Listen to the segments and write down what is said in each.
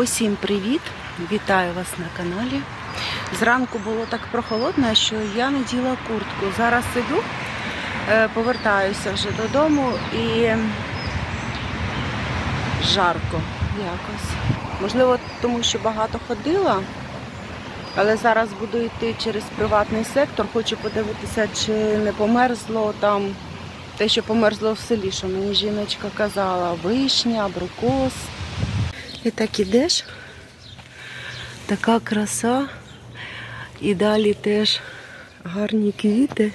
Усім привіт! Вітаю вас на каналі. Зранку було так прохолодно, що я не діла куртку. Зараз іду, е, повертаюся вже додому і жарко якось. Можливо, тому що багато ходила, але зараз буду йти через приватний сектор. Хочу подивитися, чи не померзло там те, що померзло в селі, що мені жіночка казала, вишня, абрикос. І так ідеш, така краса. І далі теж гарні квіти.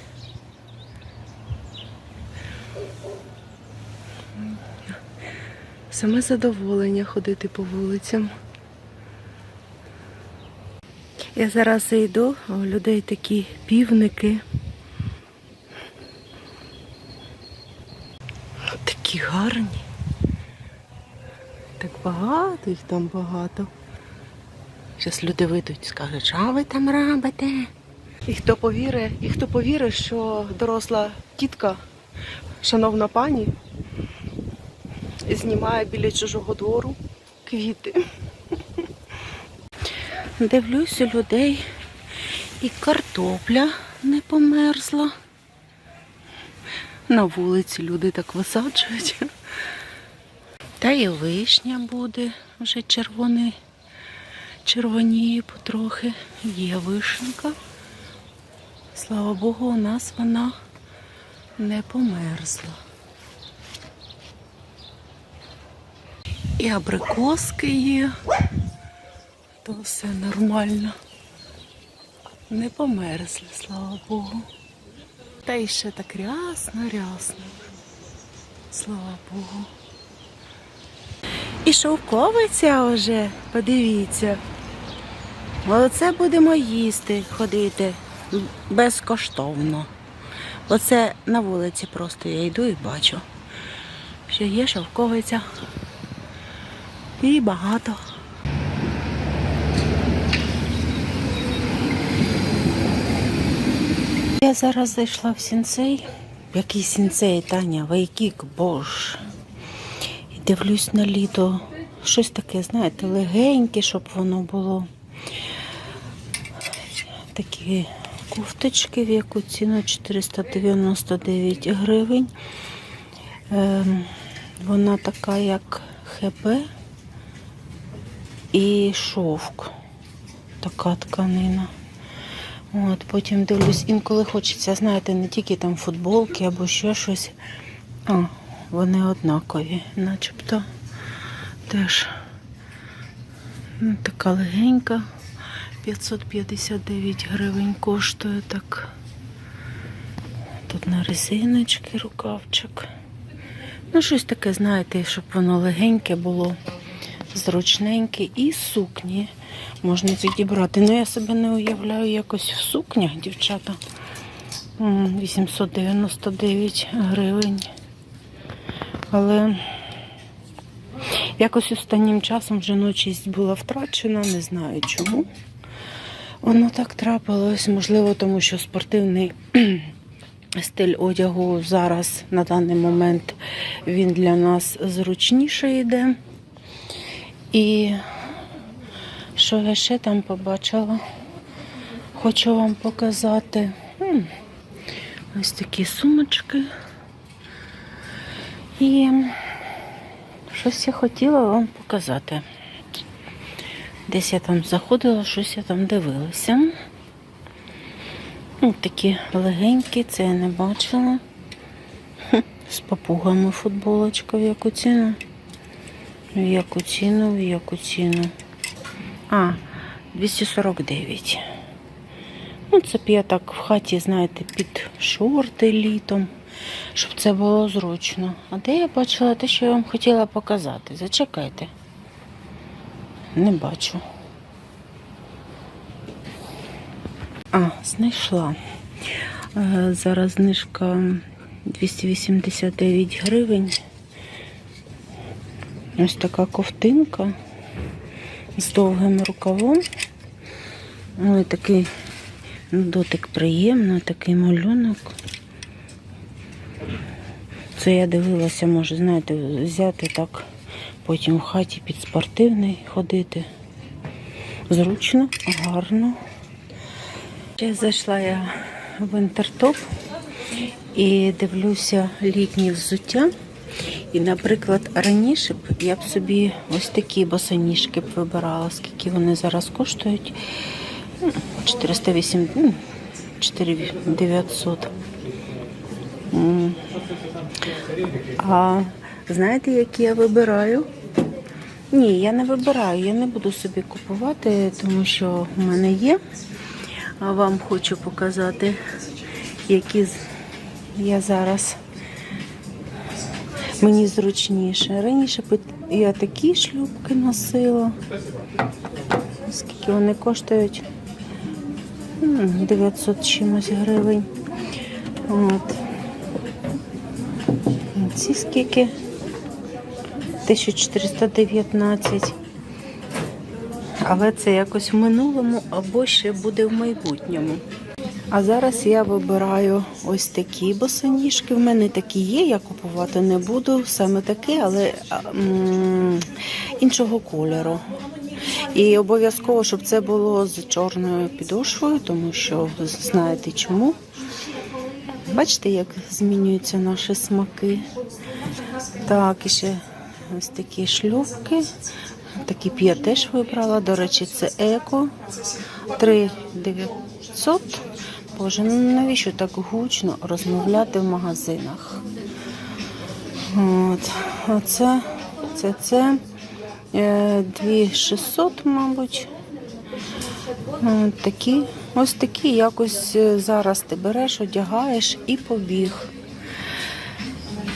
Саме задоволення ходити по вулицям. Я зараз йду, у людей такі півники. Такі гарні. Багато їх там багато. Зараз люди вийдуть, скажуть, що ви там робите? І хто повірить, і хто повірить, що доросла тітка, шановна пані, знімає біля чужого двору квіти. Дивлюсь у людей і картопля не померзла. На вулиці люди так висаджують. Та і вишня буде вже червоний, червоніє потрохи. Є вишенка. Слава Богу, у нас вона не померзла. І абрикоски є, то все нормально. Не померзли, слава Богу. Та і ще так рясно, рясно. Слава Богу. І шовковиця вже, подивіться. Оце будемо їсти, ходити безкоштовно. Оце на вулиці просто я йду і бачу, що є шовковиця. І багато. Я зараз зайшла в сінцей. Який сінцей, Таня, Вайкік, боже. Дивлюсь на літо. Щось таке, знаєте, легеньке, щоб воно було. Такі кофточки, в яку ціну 499 гривень. Ем, вона така, як ХП і шовк. Така тканина. От, потім дивлюсь, інколи хочеться, знаєте, не тільки там футболки або ще щось. А, вони однакові, начебто теж ну, така легенька. 559 гривень коштує так. Тут на резиночки рукавчик. Ну, щось таке, знаєте, щоб воно легеньке було, зручненьке і сукні можна підібрати. Ну, я себе не уявляю якось в сукнях, дівчата. 899 гривень. Але якось останнім часом жіночість була втрачена, не знаю чому. Воно так трапилось, можливо, тому що спортивний стиль одягу зараз на даний момент він для нас зручніше йде. І що я ще там побачила? Хочу вам показати. Ось такі сумочки. І щось я хотіла вам показати. Десь я там заходила, щось я там дивилася. Ось такі легенькі, це я не бачила. З папугами футболочка в яку ціну. В яку ціну, в яку ціну. А, 249. Ну, це б я так в хаті, знаєте, під шорти літом, щоб це було зручно. А де я бачила те, що я вам хотіла показати? Зачекайте. Не бачу. А, знайшла. Е, Зараз знижка 289 гривень. Ось така ковтинка з довгим рукавом. Ой, такий ну, дотик приємний, такий малюнок. Це я дивилася, може, знаєте, взяти так потім в хаті під спортивний ходити. Зручно, гарно. Ще зайшла я в інтертоп і дивлюся літні взуття. І, наприклад, раніше б я б собі ось такі босоніжки б вибирала, скільки вони зараз коштують. Ну, 408, ну, 4900. А знаєте, які я вибираю? Ні, я не вибираю, я не буду собі купувати, тому що в мене є. А вам хочу показати, які я зараз мені зручніше. Раніше я такі шлюпки носила. Скільки вони коштують? 900 чимось гривень. От. Ці скільки? 1419. Але це якось в минулому або ще буде в майбутньому. А зараз я вибираю ось такі босоніжки. В мене такі є, я купувати не буду. Саме такі, але м, іншого кольору. І обов'язково, щоб це було з чорною підошвою, тому що знаєте чому. Бачите, як змінюються наші смаки. Так, і ще ось такі шлюпки. Такі б я теж вибрала. До речі, це еко 3900. Боже, ну навіщо так гучно розмовляти в магазинах? От. А це, це, це е, 2600, мабуть. От такі, ось такі якось е, зараз ти береш, одягаєш і побіг.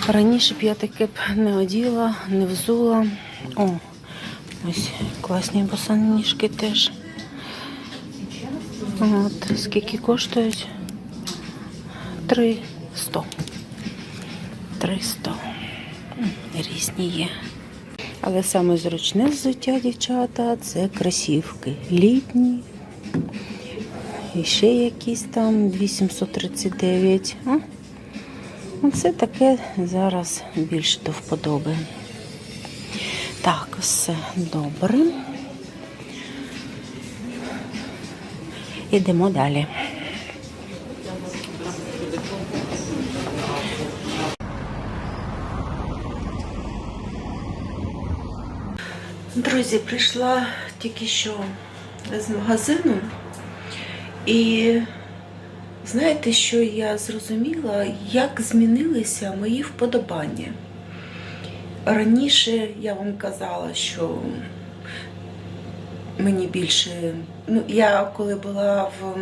Раніше б я таке б не оділа, не взула. О, ось класні босоніжки теж. От, скільки коштують? 300. 300. М, Різні є. Але саме зручне взуття, дівчата, це кросівки. Літні. І ще якісь там 2739. А? Ну, Це таке зараз більш до вподоби. Так, все добре. Ідемо далі. Друзі, прийшла тільки що з магазину, і знаєте, що я зрозуміла, як змінилися мої вподобання. Раніше я вам казала, що мені більше. Ну, я коли була в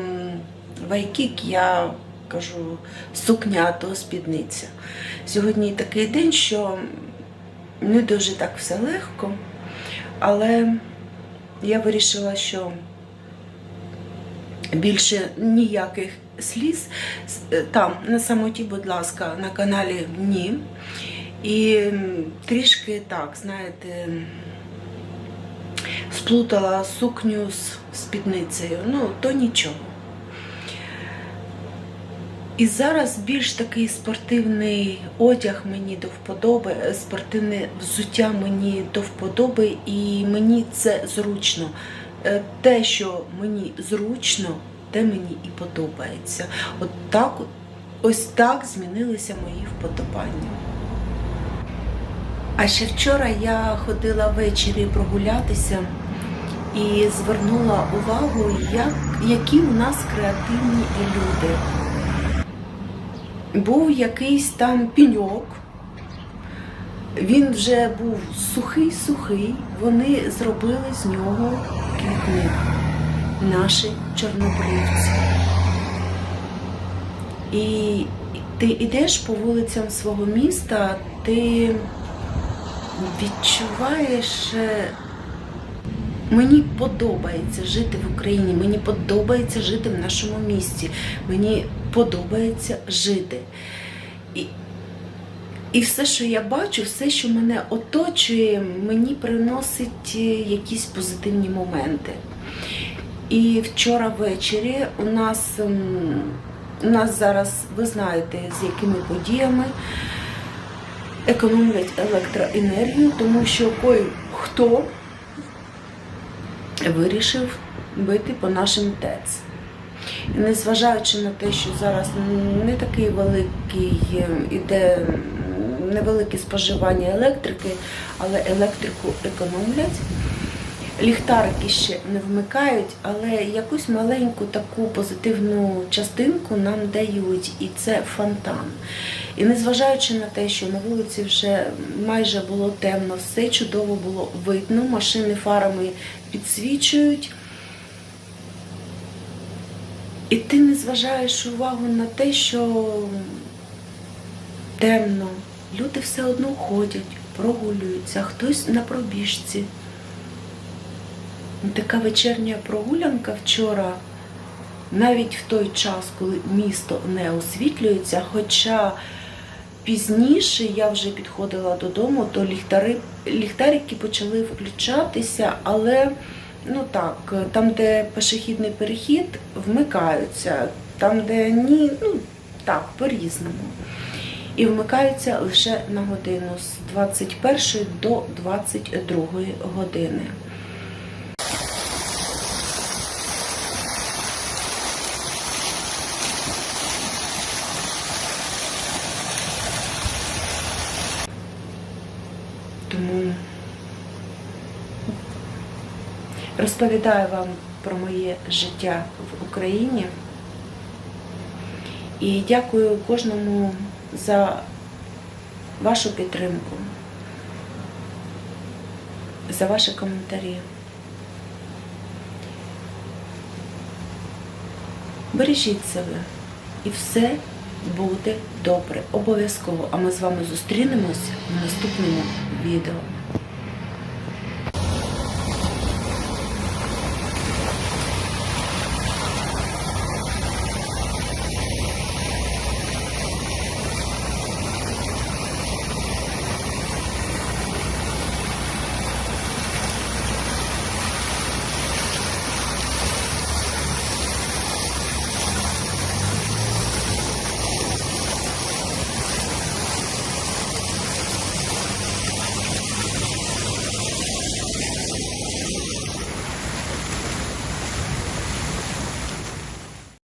Вайкік, я кажу сукня то спідниця. Сьогодні такий день, що не дуже так все легко, але я вирішила, що більше ніяких сліз. Там, на самоті, будь ласка, на каналі ні. І трішки так, знаєте, сплутала сукню з спідницею. Ну, то нічого. І зараз більш такий спортивний одяг мені до вподоби, е, спортивне взуття мені до вподоби, і мені це зручно. Е, Те, що мені зручно, те мені і подобається. От так, ось так змінилися мої вподобання. А ще вчора я ходила ввечері прогулятися і звернула увагу, як, які у нас креативні люди. Був якийсь там піньок, він вже був сухий-сухий, вони зробили з нього квітник, наші чорнобривці. І ти йдеш по вулицям свого міста, ти відчуваєш. е, Мені подобається жити в Україні, мені подобається жити в нашому місті, мені подобається жити. І, і все, що я бачу, все, що мене оточує, мені приносить е, якісь позитивні моменти. І вчора ввечері у нас, ем, у нас зараз, ви знаєте, з якими подіями. економлять електроенергію, тому що кой хто вирішив бити по нашим ТЕЦ. І незважаючи на те, що зараз не такий великий е, іде невелике споживання електрики, але електрику економлять. Ліхтарики ще не вмикають, але якусь маленьку таку позитивну частинку нам дають, і це фонтан. І незважаючи на те, що на вулиці вже майже було темно, все чудово було видно, машини фарами підсвічують. І ти не зважаєш увагу на те, що темно, люди все одно ходять, прогулюються, хтось на пробіжці. Така вечірня прогулянка вчора, навіть в той час, коли місто не освітлюється, хоча пізніше я вже підходила додому, то ліхтари, ліхтарики почали включатися, але ну так, там, де пішохідний перехід, вмикаються, там, де ні, ну так, по-різному. І вмикаються лише на годину з 21 до 22 години. Тому розповідаю вам про моє життя в Україні. І дякую кожному за вашу підтримку, за ваші коментарі. Бережіть себе і все буде добре. Обов'язково. А ми з вами зустрінемось в наступному відео.